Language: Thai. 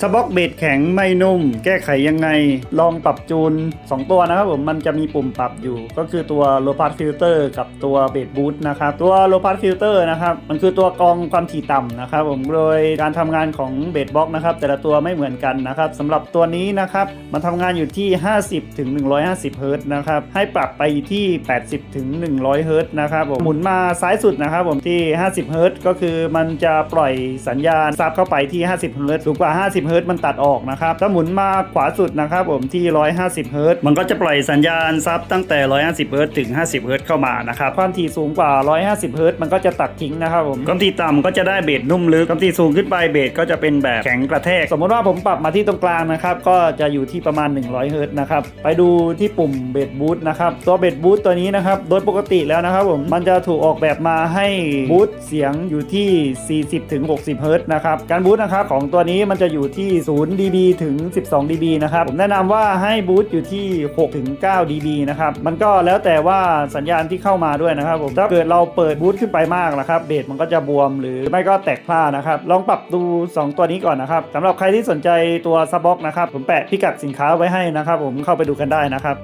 สบ็อกเบสแข็งไม่นุ่ม แก้ไขยังไง ลองปรับจูน 2 ตัวนะครับผมมันจะมีปุ่มปรับอยู่ ก็คือตัว low pass filter กับตัวเบสบูทนะครับตัว low pass filter นะครับมันคือตัวกรองความถี่ต่ำนะครับผมโดยการทำงานของเบสบ็อกนะครับแต่ละตัวไม่เหมือนกันนะครับสำหรับตัวนี้นะครับมันทำงานอยู่ที่ 50ถึง150เฮิรต์นะครับให้ปรับไปที่ 80ถึง100เฮิรต์นะครับผมหมุนมาซ้ายสุดนะครับผมที่ 50เฮิรต์ก็คือมันจะปล่อยสัญญาณซับเข้าไปที่ 50เฮิรต์สูงกว่า 50เฮิรตซ์มันตัดออกนะครับ ถ้าหมุนมาขวาสุดนะครับผมที่ 150 เฮิรตซ์มันก็จะปล่อยสัญญาณซับตั้งแต่ 150 เฮิรตซ์ถึง 50 เฮิรตซ์เข้ามานะครับ ความถี่สูงกว่า 150 เฮิรตซ์มันก็จะตัดทิ้งนะครับผม ความถี่ต่ำก็จะได้เบสนุ่มลึก ความถี่สูงขึ้นไปเบสก็จะเป็นแบบแข็งกระแทก สมมติว่าผมปรับมาที่ตรงกลางนะครับ ก็จะอยู่ที่ประมาณ 100 เฮิรตซ์นะครับ ไปดูที่ปุ่มเบสบูทนะครับ ตัวเบสบูทตัวนี้นะครับ โดยปกติแล้วนะครับผม มันจะถูกออกแบบมาให้บูทเสียงอยู่ที่ 40ถึง60 เฮิรตซ์นะครับ การบูทนะครับของตัวนี้มันจะอยู่ที่ 0 dB ถึง 12 dB นะครับ ผมแนะนำว่าให้บูทอยู่ที่ 6 ถึง 9 dB นะครับ มันก็แล้วแต่ว่าสัญญาณที่เข้ามาด้วยนะครับผมถ้าเกิดเราเปิดบูทขึ้นไปมากนะครับเบสมันก็จะบวมหรือไม่ก็แตกพร่านะครับ ลองปรับดู 2 ตัวนี้ก่อนนะครับสำหรับใครที่สนใจตัวซับบ็อกนะครับผมแปะพิกัดสินค้าไว้ให้นะครับ ผมเข้าไปดูกันได้นะครับ